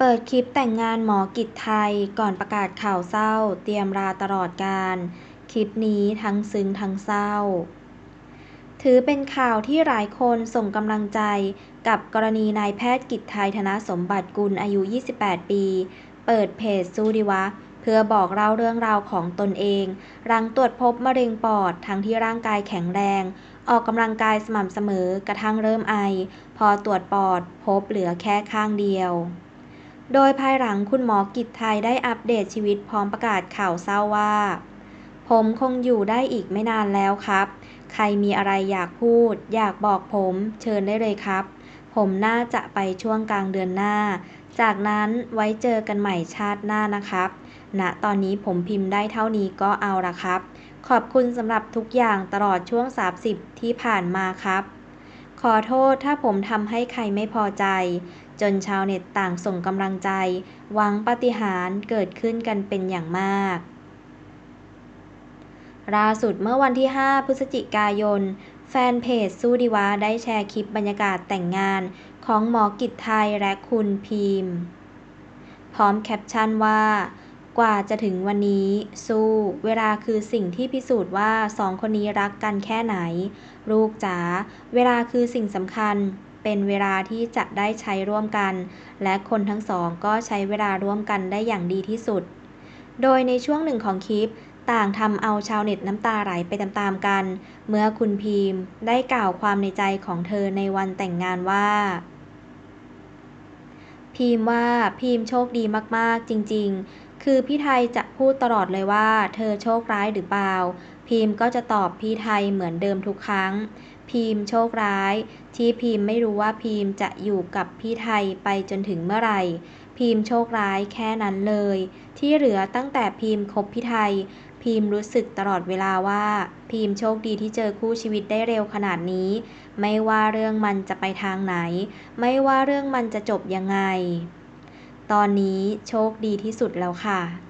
เปิดคลิปแต่งงานหมอกิตไทย ก่อนประกาศข่าวเศร้า เตรียมลาตลอดกาลคลิปนี้ทั้งซึ้งทั้งเศร้า ถือเป็นข่าวที่หลายคนส่งกำลังใจกับกรณีนายแพทย์กิตไทยธนสมบัติกุลอายุ 28 ปี เปิดเพจสู้ดีวะ เพื่อบอกเล่าเรื่องราวของตนเอง หลังตรวจพบมะเร็งปอดทั้งที่ร่างกายแข็งแรง ออกกำลังกายสม่ำเสมอกระทั่งเริ่มไอ พอตรวจปอด พบเหลือแค่ข้างเดียว โดยภายหลังคุณหมอกิตไทยได้อัปเดตชีวิตพร้อมประกาศข่าวเศร้าว่า ผมคงอยู่ได้อีกไม่นานแล้วครับ ใครมีอะไรอยากพูด อยากบอกผมเชิญได้เลยครับ ผมน่าจะไปช่วงกลางเดือนหน้า จากนั้นไว้เจอกันใหม่ชาติหน้านะครับณตอนนี้ผมพิมพ์ได้เท่านี้ก็เอาละครับ ขอบคุณสำหรับทุกอย่างตลอดช่วง 30 ที่ผ่านมาครับ ขอโทษถ้าผมทำให้ใครไม่พอใจ จนชาวเน็ตต่างส่งกำลังใจ หวังปฏิหารเกิดขึ้นกันเป็นอย่างมากล่าสุดเมื่อวันที่ 5 พฤศจิกายน แฟนเพจสู้ดีวะได้แชร์คลิปบรรยากาศแต่งงานของหมอกิจไทยและคุณพิมพ์ พร้อมแคปชั่นว่า กว่าจะถึงวันนี้ สู้ เวลาคือสิ่งที่พิสูจน์ว่าสองคนนี้รักกันแค่ไหน ลูกจ๋า เวลาคือสิ่งสำคัญ เป็นเวลาที่จะได้ใช้ร่วมกัน และคนทั้งสองก็ใช้เวลาร่วมกันได้อย่างดีที่สุด โดยในช่วงหนึ่งของคลิป ต่างทำเอาชาวเน็ตน้ำตาไหลไปตามๆกัน เมื่อคุณพีมได้กล่าวความในใจของเธอในวันแต่งงานว่าพีมว่าพีมโชคดีมากๆ จริง ๆ คือพี่ไทยจะพูดตลอดเลยว่า เธอโชคร้ายหรือเปล่าพีมก็จะตอบพี่ไทยเหมือนเดิมทุกครั้งพีมโชคร้าย ที่พีมไม่รู้ว่าพีมจะอยู่กับพี่ไทยไปจนถึงเมื่อไหร่พีมโชคร้ายแค่นั้นเลย ที่เหลือตั้งแต่พีมคบพี่ไทยพีมรู้สึกตลอดเวลาว่าพีมโชคดีที่เจอคู่ชีวิตได้เร็วขนาดนี้ ไม่ว่าเรื่องมันจะไปทางไหน ไม่ว่าเรื่องมันจะจบยังไง ตอนนี้โชคดีที่สุดแล้วค่ะ